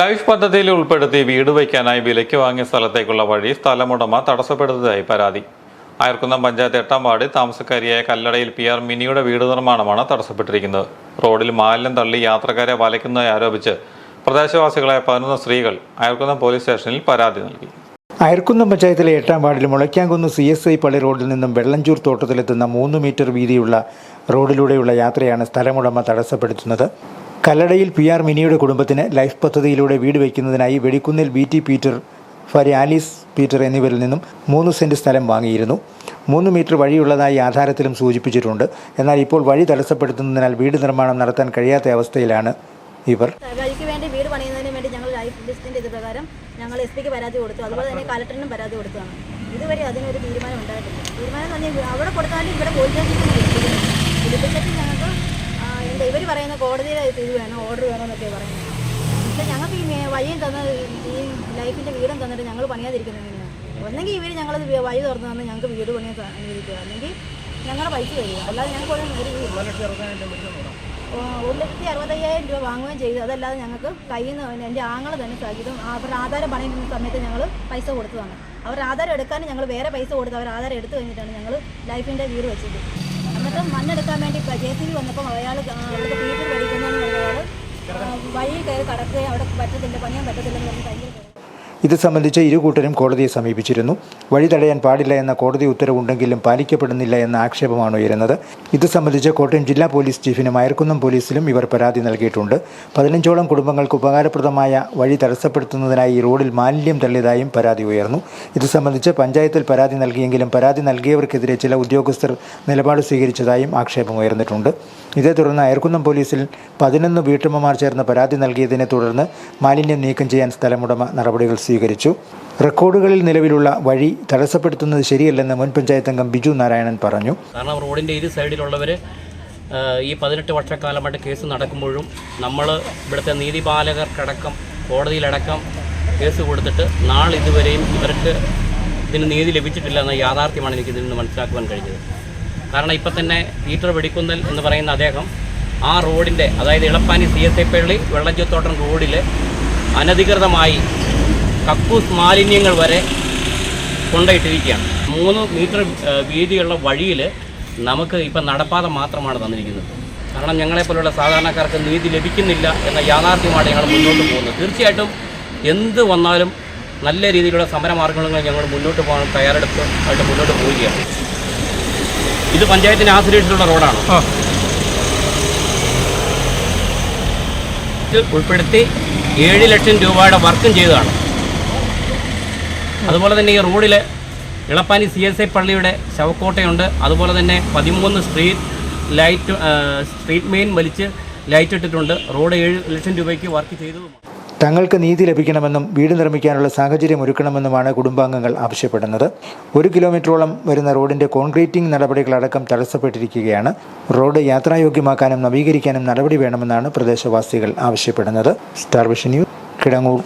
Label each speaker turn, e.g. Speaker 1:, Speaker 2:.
Speaker 1: Life പദ്ധതിയിൽ ഉൾപ്പെടുത്തി വീട് വയ്ക്കാനായി വിലയ്ക്ക് വാങ്ങിയ സ്ഥലത്തേക്കുള്ള വഴി സ്ഥലമുടമ തടസ്സപ്പെടുന്നതായി പരാതി. അയർക്കുന്നം പഞ്ചായത്ത് എട്ടാം വാർഡിൽ താമസക്കാരിയായ കല്ലടയിൽ പി ആർ മിനിയുടെ വീട് നിർമ്മാണമാണ് തടസ്സപ്പെട്ടിരിക്കുന്നത്. റോഡിൽ മാലിന്യം തള്ളി യാത്രക്കാരെ വലയ്ക്കുന്നതായി ആരോപിച്ച് പ്രദേശവാസികളായ പതിനൊന്ന് സ്ത്രീകൾ അയർക്കുന്നം പോലീസ് സ്റ്റേഷനിൽ പരാതി നൽകി.
Speaker 2: അയർക്കുന്നം പഞ്ചായത്തിലെ എട്ടാം വാർഡിൽ മുളയ്ക്കാങ്കുന്ന് സി എസ് ഐ പള്ളി റോഡിൽ നിന്നും വെള്ളഞ്ചൂർ തോട്ടത്തിലെത്തുന്ന മൂന്ന് മീറ്റർ വീതിയുള്ള റോഡിലൂടെയുള്ള യാത്രയാണ് സ്ഥലമുടമ തടസ്സപ്പെടുത്തുന്നത്. കല്ലടയിൽ പി ആർ മിനിയുടെ കുടുംബത്തിന് ലൈഫ് പദ്ധതിയിലൂടെ വീട് വയ്ക്കുന്നതിനായി വെടിക്കുന്നിൽ ബി ടി പീറ്റർ ഭാര്യ ആലീസ് പീറ്റർ എന്നിവരിൽ നിന്നും മൂന്ന് സെന്റ് സ്ഥലം വാങ്ങിയിരുന്നു മൂന്ന് മീറ്റർ വഴിയുള്ളതായി ആധാരത്തിലും സൂചിപ്പിച്ചിട്ടുണ്ട് എന്നാൽ ഇപ്പോൾ വഴി തടസ്സപ്പെടുത്തുന്നതിനാൽ വീട് നിർമ്മാണം നടത്താൻ കഴിയാത്ത അവസ്ഥയിലാണ് ഇവർ
Speaker 3: വേണ്ടി വീട് വേണ്ടി ഞങ്ങൾ ലൈഫ് ഞങ്ങൾ പരാതി കൊടുത്തു അതുപോലെ തന്നെ പരാതി ഇതുവരെ അതിനൊരു തീരുമാനം ഉണ്ടായിട്ടില്ല തീരുമാനം അവിടെ കൊടുത്താലും ഇവിടെ സ്റ്റേഷനിൽ വിളിപ്പിച്ചിട്ട് എന്താ ഇവർ പറയുന്ന കോടതിയുടെ ഇത് വേണം ഓർഡർ വേണം എന്നൊക്കെ പറയുന്നത്. പക്ഷേ ഞങ്ങൾക്ക് ഈ വഴിയും തന്ന ഈ ലൈഫിന്റെ വീടും തന്നിട്ട് ഞങ്ങൾ പണിയാതിരിക്കുന്നത് എങ്ങനെയാണ് ഒന്നെങ്കിൽ ഇവർ ഞങ്ങളത് വി- വഴി തുറന്നു തന്ന് ഞങ്ങൾക്ക് വീട് പണിയാൻ അനുവദിക്കുക. അല്ലെങ്കിൽ ഞങ്ങളുടെ പൈസ തരിക. അല്ലാതെ ഞങ്ങൾക്ക് ഒരു ലക്ഷത്തി അറുപത്തയ്യായിരം രൂപ വാങ്ങുകയും ചെയ്തു. അതല്ലാതെ ഞങ്ങൾക്ക് കയ്യിൽ നിന്ന് എന്റെ ആങ്ങൾ തന്നെ സഹിതം അവരുടെ ആധാരം പണിയുന്ന സമയത്ത് ഞങ്ങൾ പൈസ കൊടുത്തതാണ്. അവരുടെ ആധാരം എടുക്കാനും ഞങ്ങൾ വേറെ പൈസ കൊടുത്ത് അവർ ആധാരം എടുത്തു കഴിഞ്ഞിട്ടാണ് ഞങ്ങൾ ലൈഫിന്റെ വീട് വെച്ചത്. എന്നിട്ട് മണ്ണെടുക്കാൻ വേണ്ടി ജെ സി ബി വന്നപ്പോൾ അയാൾ അവിടുത്തെ വീട്ടിൽ പഠിക്കുന്നതെന്ന് പറഞ്ഞ വഴി കയറി കടക്കുകയും അവിടെ പറ്റത്തില്ല പണിയാൻ പറ്റത്തില്ലെന്ന് പറഞ്ഞ് ഭയങ്കര
Speaker 2: ഇത് സംബന്ധിച്ച് ഇരു കൂട്ടരും കോടതിയെ സമീപിച്ചിരുന്നു. വഴി തടയാൻ പാടില്ല എന്ന കോടതി ഉത്തരവുണ്ടെങ്കിലും പാലിക്കപ്പെടുന്നില്ല എന്ന ആക്ഷേപമാണ് ഉയരുന്നത്. ഇത് സംബന്ധിച്ച് കോട്ടയം ജില്ലാ പോലീസ് ചീഫിനും അയർക്കുന്നം പോലീസിലും ഇവർ പരാതി നൽകിയിട്ടുണ്ട്. പതിനഞ്ചോളം കുടുംബങ്ങൾക്ക് ഉപകാരപ്രദമായ വഴി തടസ്സപ്പെടുത്തുന്നതിനായി റോഡിൽ മാലിന്യം തള്ളിയതായും പരാതി ഉയർന്നു. ഇത് സംബന്ധിച്ച് പഞ്ചായത്തിൽ പരാതി നൽകിയെങ്കിലും പരാതി നൽകിയവർക്കെതിരെ ചില ഉദ്യോഗസ്ഥർ നിലപാട് സ്വീകരിച്ചതായും ആക്ഷേപം ഉയർന്നിട്ടുണ്ട്. ഇതേ തുടർന്ന് അയർക്കുന്നം പോലീസിൽ പതിനൊന്ന് വീട്ടമ്മമാർ ചേർന്ന് പരാതി നൽകിയതിനെ തുടർന്ന് മാലിന്യം നീക്കം ചെയ്യാൻ സ്ഥലമുടമ നടപടികൾ സ്വീകരിച്ചു. റെക്കോർഡുകളിൽ നിലവിലുള്ള വഴി തടസ്സപ്പെടുത്തുന്നത് ശരിയല്ലെന്ന് മുൻ പഞ്ചായത്ത് അംഗം ബിജു നാരായണൻ പറഞ്ഞു.
Speaker 4: കാരണം റോഡിന്റെ ഇരു സൈഡിലുള്ളവർ ഈ പതിനെട്ട് വർഷക്കാലമായിട്ട് കേസ് നടക്കുമ്പോഴും നമ്മൾ ഇവിടുത്തെ നീതിപാലകർക്കടക്കം കോടതിയിലടക്കം കേസ് കൊടുത്തിട്ട് നാളിതുവരെയും ഇവർക്ക് ഇതിന് നീതി ലഭിച്ചിട്ടില്ല എന്ന യാഥാർത്ഥ്യമാണ് എനിക്ക് ഇതിൽ നിന്ന് മനസ്സിലാക്കുവാൻ കഴിഞ്ഞത്. കാരണം ഇപ്പം തന്നെ പീറ്റർ വെടിക്കുന്നൽ എന്ന് പറയുന്ന അദ്ദേഹം ആ റോഡിന്റെ അതായത് ഇളപ്പാനി സി എസ് ഐ പള്ളി വെള്ളഞ്ചത്തോട്ടം റോഡിൽ അനധികൃതമായി കക്കൂസ് മാലിന്യങ്ങൾ വരെ കൊണ്ടുപോയിട്ടിരിക്കുകയാണ് മൂന്ന് മീറ്റർ വീതിയുള്ള വഴിയിൽ നമുക്ക് ഇപ്പം നടപ്പാത മാത്രമാണ് തന്നിരിക്കുന്നത്. കാരണം ഞങ്ങളെപ്പോലുള്ള സാധാരണക്കാർക്ക് നീതി ലഭിക്കുന്നില്ല എന്ന യാഥാർത്ഥ്യമാണ് ഞങ്ങൾ മുന്നോട്ട് പോകുന്നത്. തീർച്ചയായിട്ടും എന്ത് വന്നാലും നല്ല രീതിയിലുള്ള സമരമാർഗങ്ങൾ ഞങ്ങൾ മുന്നോട്ട് പോകാൻ തയ്യാറെടുപ്പ് ആയിട്ട് മുന്നോട്ട് പോവുകയാണ്. ഇത് പഞ്ചായത്തിന് ആശ്രയിച്ചിട്ടുള്ള റോഡാണ്. ഉൾപ്പെടുത്തി ഏഴ് ലക്ഷം രൂപയുടെ വർക്കും ചെയ്തതാണ്. അതുപോലെ തന്നെ ഈ റോഡിൽ ഇളപ്പാനി സി എസ് ഐ പള്ളിയുടെ ശവക്കോട്ടയുണ്ട്. അതുപോലെ തന്നെ പതിമൂന്ന് സ്ട്രീറ്റ് ലൈറ്റ് സ്ട്രീറ്റ് മെയിൻ വലിച്ച് ലൈറ്റ് ഇട്ടിട്ടുണ്ട്. റോഡ് ഏഴ് ലക്ഷം രൂപയ്ക്ക് വർക്ക് ചെയ്തതുമാണ്.
Speaker 2: തങ്ങൾക്ക് നീതി ലഭിക്കണമെന്നും വീട് നിർമ്മിക്കാനുള്ള സാഹചര്യം ഒരുക്കണമെന്നുമാണ് കുടുംബാംഗങ്ങൾ ആവശ്യപ്പെടുന്നത്. ഒരു കിലോമീറ്ററോളം വരുന്ന റോഡിന്റെ കോൺക്രീറ്റിംഗ് നടപടികളടക്കം തടസ്സപ്പെട്ടിരിക്കുകയാണ്. റോഡ് യാത്രായോഗ്യമാക്കാനും നവീകരിക്കാനും നടപടി വേണമെന്നാണ് പ്രദേശവാസികൾ ആവശ്യപ്പെടുന്നത്. Star vision news Kidangoor.